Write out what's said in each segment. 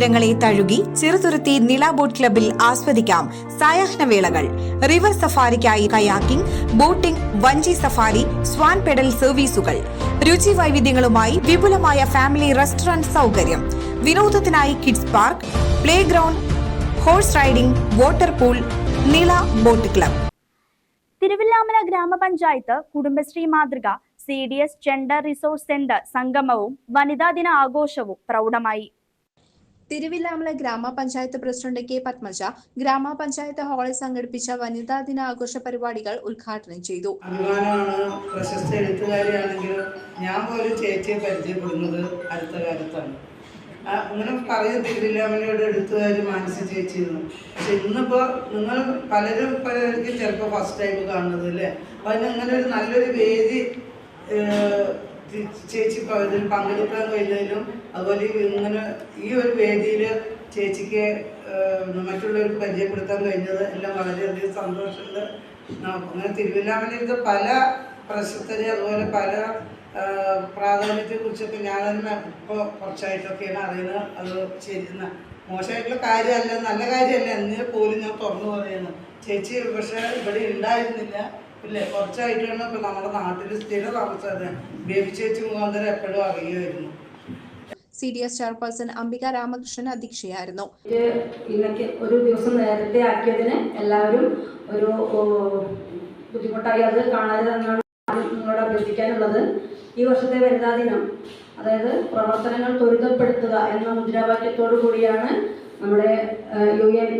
തീരങ്ങളെ തഴുകി ചെറുതുരുത്തി നില ബോട്ട് ക്ലബിൽ ആസ്വദിക്കാം സായാഹ്നവേളകൾ റിവർ സഫാരിക്കായി കയാക്കിംഗ് ബോട്ടിംഗ് വഞ്ചി സഫാരി സ്വാൻ പെഡൽ സർവീസുകൾ. രുചി വൈവിധ്യങ്ങളുമായി വിപുലമായ ഫാമിലി റെസ്റ്റോറന്റ് സൗകര്യം. വിനോദത്തിനായി kids park playground horse riding water pool Nila boat club. Thiruvilwamala ഗ്രാമപഞ്ചായത്ത് കുടുംബശ്രീ മാതൃക C D S gender resource centre സംഗമവും വനിതാ ദിന ആഘോഷവും പ്രൗഢമായി. തിരുവില്ലാമല ഗ്രാമപഞ്ചായത്ത് പ്രസിഡന്റ് കെ പത്മജ ഗ്രാമപഞ്ചായത്ത് ഹാളിൽ സംഘടിപ്പിച്ച വനിതാ ദിന ആഘോഷ പരിപാടികൾ ഉദ്ഘാടനം ചെയ്തു. പ്രശസ്ത എഴുത്തുകാരിയാണെങ്കിലും ഞാൻ പോലും ചേച്ചിയെ പരിചയപ്പെടുന്നത് അടുത്ത കാലത്താണ്. അങ്ങനെ പറയും തിരുവില്ലാമലയുടെ എഴുത്തുകാർ മാനസി ചേച്ചി പക്ഷെ ഇന്നിപ്പോൾ നിങ്ങൾ പലരും പലർക്കും ചിലപ്പോൾ ഫസ്റ്റ് ടൈം കാണുന്നത് അല്ലേ? അപ്പം അതിന് അങ്ങനെ ഒരു നല്ലൊരു വേദി ചേച്ചി ഇതിൽ പങ്കെടുക്കാൻ കഴിഞ്ഞതിലും അതുപോലെ ഇങ്ങനെ ഈ ഒരു വേദിയിൽ ചേച്ചിക്ക് മറ്റുള്ളവർക്ക് പരിചയപ്പെടുത്താൻ കഴിഞ്ഞത് എല്ലാം വളരെയധികം സന്തോഷമുണ്ട്. അങ്ങനെ തിരുവില്ലാമലയിലത്തെ പല പ്രശസ്തരെ അതുപോലെ പല പ്രാധാന്യത്തെക്കുറിച്ചൊക്കെ ഞാൻ തന്നെ ഇപ്പോൾ കുറച്ചായിട്ടൊക്കെയാണ് അറിയുന്നത്. അത് ശരി ന- മോശമായിട്ടുള്ള കാര്യമല്ല നല്ല കാര്യമല്ല. എന്നെ പോലും ഞാൻ തുറന്നു പറയുന്നു. ചേച്ചി പക്ഷേ ഇവിടെ ഉണ്ടായിരുന്നില്ല. ഇല്ലേ? കുറച്ചായിട്ടാണ് ഇപ്പൊ നമ്മുടെ നാട്ടിൽ സ്ഥിര താമസം ബേബി ചേച്ചി മുഖാന്തരം എപ്പോഴും അറിയുമായിരുന്നു. C D S chairperson Ambika Ramakrishnan അധ്യക്ഷയായിരുന്നു. ഇന്നൊക്കെ ഒരു ദിവസം നേരത്തെ ആക്കിയതിന് എല്ലാവരും ഒരു ബുദ്ധിമുട്ടായി അത് കാണരുതെന്നാണ് നിങ്ങളോട് അഭ്യർത്ഥിക്കാനുള്ളത്. ഈ വർഷത്തെ വനിതാ ദിനം അതായത് പ്രവർത്തനങ്ങൾ ത്വരിതപ്പെടുത്തുക എന്ന മുദ്രാവാക്യത്തോടു കൂടിയാണ് നമ്മുടെ യു എൻ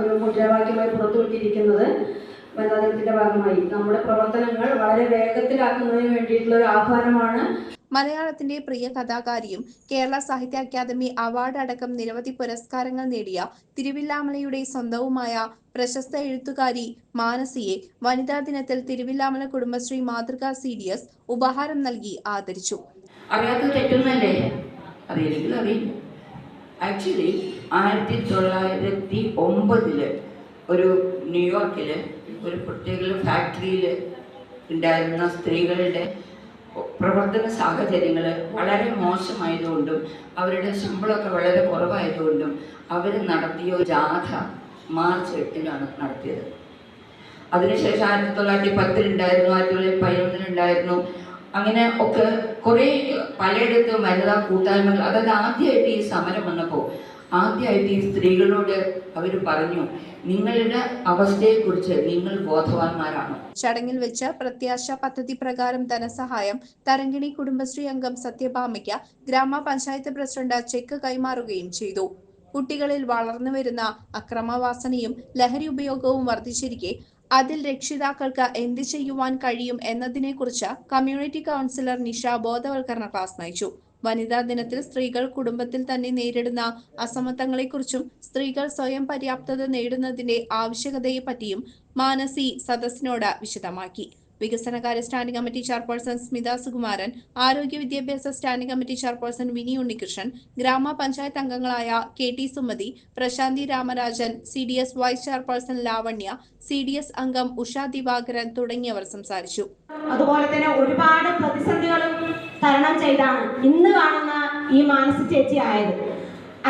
ഒരു മുദ്രാവാക്യമായി പുറത്തുവിട്ടിരിക്കുന്നത്. വനിതാ ഭാഗമായി. നമ്മുടെ പ്രവർത്തനങ്ങൾ വളരെ വേഗത്തിലാക്കുന്നതിന് വേണ്ടിയിട്ടുള്ള ഒരു ആഹ്വാനമാണ്. മലയാളത്തിന്റെ പ്രിയ കഥാകാരിയും കേരള സാഹിത്യ അക്കാദമി അവാർഡ് അടക്കം നിരവധി പുരസ്കാരങ്ങൾ നേടിയ തിരുവില്ലാമലയുടെ സ്വന്തവുമായ പ്രശസ്ത എഴുത്തുകാരി മാനസിയെ വനിതാ ദിനത്തിൽ തിരുവില്ലാമല കുടുംബശ്രീ മാതൃകാ സി ഡി എസ് ഉപഹാരം നൽകി ആദരിച്ചു. അറിയാത്തത് തെറ്റുന്നല്ലേ അറിയില്ല. ആക്ച്വലി ആയിരത്തി തൊള്ളായിരത്തി ഒമ്പതിൽ ഒരു ന്യൂയോർക്കിൽ ഒരു പ്രത്യേക ഫാക്ടറിയിൽ ഉണ്ടായിരുന്ന സ്ത്രീകളുടെ പ്രവർത്തന സാഹചര്യങ്ങൾ വളരെ മോശമായതുകൊണ്ടും അവരുടെ ശമ്പളമൊക്കെ വളരെ കുറവായതുകൊണ്ടും അവർ നടത്തിയ ജാഥ മാർച്ച് എട്ടിനാണ് നടത്തിയത്. അതിനുശേഷം ആയിരത്തി തൊള്ളായിരത്തി പത്തിലുണ്ടായിരുന്നു ആയിരത്തി തൊള്ളായിരത്തി പതിനൊന്നിലുണ്ടായിരുന്നു അങ്ങനെ ഒക്കെ കുറേ പലയിടത്തും വനിതാ കൂട്ടായ്മകൾ അതായത് ആദ്യമായിട്ട് ഈ സമരം വന്നപ്പോൾ ആദ്യമായിട്ട് ഈ സ്ത്രീകളോട് അവർ പറഞ്ഞു നിങ്ങളുടെ അവസ്ഥയെക്കുറിച്ച് നിങ്ങൾ ബോധവാന്മാരാണോ. ചടങ്ങിൽ വെച്ച് പ്രത്യാശ പദ്ധതി പ്രകാരം ധനസഹായം തരങ്കിണി കുടുംബശ്രീ അംഗം സത്യഭാമയ്ക്ക് ഗ്രാമപഞ്ചായത്ത് പ്രസിഡന്റ് ചെക്ക് കൈമാറുകയും ചെയ്തു. കുട്ടികളിൽ വളർന്നു വരുന്ന അക്രമവാസനയും ലഹരി ഉപയോഗവും വർദ്ധിച്ചിരിക്കെ അതിൽ രക്ഷിതാക്കൾക്ക് എന്ത് ചെയ്യുവാൻ കഴിയും എന്നതിനെക്കുറിച്ച് കമ്മ്യൂണിറ്റി കൗൺസിലർ നിഷ ബോധവൽക്കരണ ക്ലാസ് നയിച്ചു. വനിതാ ദിനത്തിൽ സ്ത്രീകൾ കുടുംബത്തിൽ തന്നെ നേരിടുന്ന അസമത്വങ്ങളെക്കുറിച്ചും സ്ത്രീകൾ സ്വയം പര്യാപ്തത നേടുന്നതിന്റെ ആവശ്യകതയെപ്പറ്റിയും മാനസി സദസ്സിനോട് വിശദമാക്കി. വികസനകാര്യ standing committee chairperson Smitha Sukumaran ആരോഗ്യ വിദ്യാഭ്യാസ standing committee chairperson Vini Unnikrishnan ഗ്രാമപഞ്ചായത്ത് അംഗങ്ങളായ K T Sumathi Prasanthi Ramarajan C D S vice chairperson Lavanya C D S അംഗം ഉഷ ദിവാകരൻ തുടങ്ങിയവർ സംസാരിച്ചു. അതുപോലെ തന്നെ ഒരുപാട് പ്രതിസന്ധികളും തരണം ചെയ്താണ് ഇന്ന് കാണുന്ന ഈ മാനസിക ചേച്ചി ആയത്.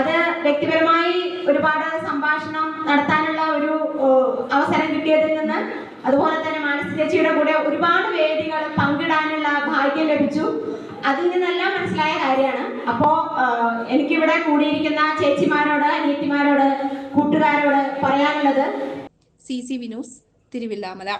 അത് വ്യക്തിപരമായി ഒരുപാട് സംഭാഷണം നടത്താനുള്ള ഒരു അവസരം കിട്ടിയതിൽ നിന്ന് അതുപോലെ തന്നെ മാനസ ചേച്ചിയുടെ കൂടെ ഒരുപാട് വേദികൾ പങ്കിടാനുള്ള ഭാഗ്യം ലഭിച്ചു. അതിൽ നിന്നെല്ലാം മനസ്സിലായ കാര്യമാണ്. അപ്പോൾ എനിക്കിവിടെ കൂടിയിരിക്കുന്ന ചേച്ചിമാരോട് അനിയത്തിമാരോട് കൂട്ടുകാരോട് പറയാനുള്ളത് സി സി വിനൂസ് തിരുവില്ലാമല.